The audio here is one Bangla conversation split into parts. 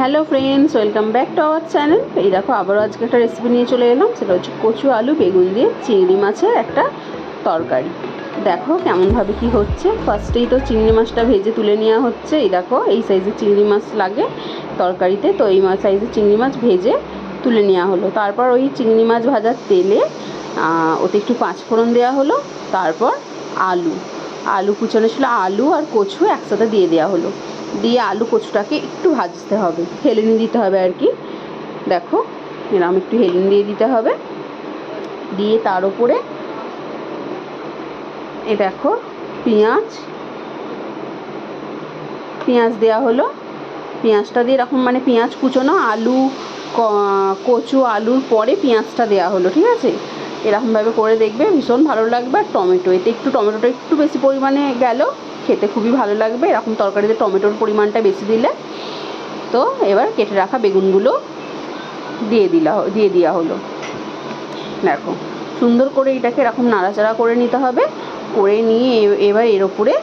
Hello friends welcome back to our channel এই দেখো, আবারও আজকে একটা রেসিপি নিয়ে চলে এলাম। সেটা হচ্ছে কচু আলু বেগুন দিয়ে চিংড়ি মাছের একটা তরকারি। দেখো কেমনভাবে কি হচ্ছে। ফার্স্টেই তো চিংড়ি মাছটা ভেজে তুলে নেওয়া হচ্ছে। এই দেখো, এই সাইজের চিংড়ি মাছ লাগে তরকারিতে। তো এই সাইজের চিংড়ি মাছ ভেজে তুলে নেওয়া হলো। তারপর ওই চিংড়ি মাছ ভাজার তেলে ওতে একটু পাঁচফোড়ন দেওয়া হলো। তারপর আলু। আলু কুচানো ছিল আলু আর কচু একসাথে দিয়ে দেওয়া হলো। দিয়ে আলু কচুটাকে একটু ভাজতে হবে। হেলেনি দিতে হবে আর কি। দেখো এরকম একটু হেলেন দিয়ে দিতে হবে। দিয়ে তার উপরে এ দেখো, পেঁয়াজ। পেঁয়াজ দেওয়া হলো। পেঁয়াজটা দিয়ে এরকম মানে পেঁয়াজ কুচোনো আলু কচু, আলুর পরে পেঁয়াজটা দেওয়া হলো, ঠিক আছে? এরকমভাবে করে দেখবে, ভীষণ ভালো লাগবে। আর টমেটো, এতে একটু টমেটোটা একটু বেশি পরিমাণে গেল। খেতে খুবই ভালো লাগবে। এরকম তরকারিতে টমেটোর পরিমাণটা বেশি দিলে। তো এবার কেটে রাখা বেগুনগুলো দিয়ে দিলা দিয়ে দেওয়া হলো। দেখো, সুন্দর করে এটাকে এরকম নাড়াচাড়া করে নিতে হবে। করে নিয়ে এবার এর ওপরে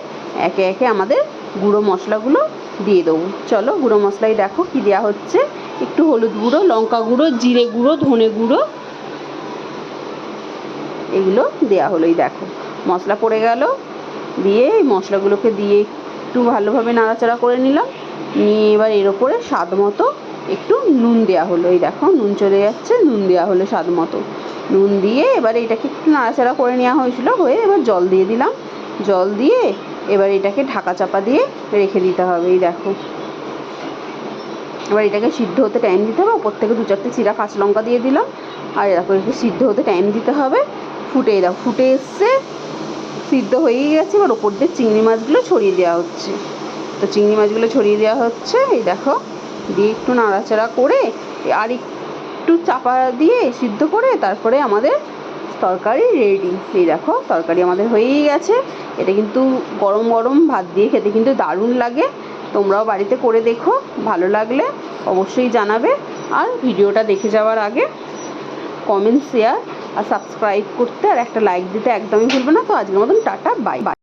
একে একে আমাদের গুঁড়ো মশলাগুলো দিয়ে দেবো। চলো, গুঁড়ো মশলাই দেখো কি দেওয়া হচ্ছে। একটু হলুদ গুঁড়ো, লঙ্কা গুঁড়ো, জিরে গুঁড়ো, ধনে গুঁড়ো। এগুলো দেওয়া হলো এই দেখো। মশলা পড়ে গেল। দিয়ে এই মশলাগুলোকে দিয়ে একটু ভালোভাবে নাড়াচাড়া করে নিলাম। নিয়ে এবার এর ওপরে স্বাদ মতো একটু নুন দেওয়া হলো। এই দেখো, নুন চলে যাচ্ছে, নুন দেওয়া হলো স্বাদ মতো। নুন দিয়ে এবার এটাকে একটু নাড়াচাড়া করে নেওয়া হয়েছিল হয়ে এবার জল দিয়ে দিলাম। জল দিয়ে এবার এটাকে ঢাকা চাপা দিয়ে রেখে দিতে হবে। এই দেখো। এবার এটাকে সিদ্ধ হতে টাইম দিতে হবে। ওপর থেকে দু চারটে চিরা কাঁচা লঙ্কা দিয়ে দিলাম। আর এরকম একটু সিদ্ধ হতে টাইম দিতে হবে। ফুটে দাও ফুটে এসছে। সিদ্ধ হয়েই গেছে, এবার ওপর দিয়ে চিংড়ি মাছগুলো ছড়িয়ে দেওয়া হচ্ছে। তো চিংড়ি মাছগুলো ছড়িয়ে দেওয়া হচ্ছে, এই দেখো, দিয়ে একটু নাড়াচাড়া করে আর একটু চাপা দিয়ে সিদ্ধ করে তারপরে আমাদের তরকারি রেডি। এই দেখো, তরকারি আমাদের হয়েই গেছে। এটা কিন্তু গরম গরম ভাত দিয়ে খেতে কিন্তু দারুণ লাগে। তোমরাও বাড়িতে করে দেখো, ভালো লাগলে অবশ্যই জানাবে। আর ভিডিওটা দেখে যাওয়ার আগে কমেন্ট শেয়ার আর সাবস্ক্রাইব করতে আর একটা লাইক দিতে একদমই ভুলবে না। তো আজকের মতন টাটা বাই বাই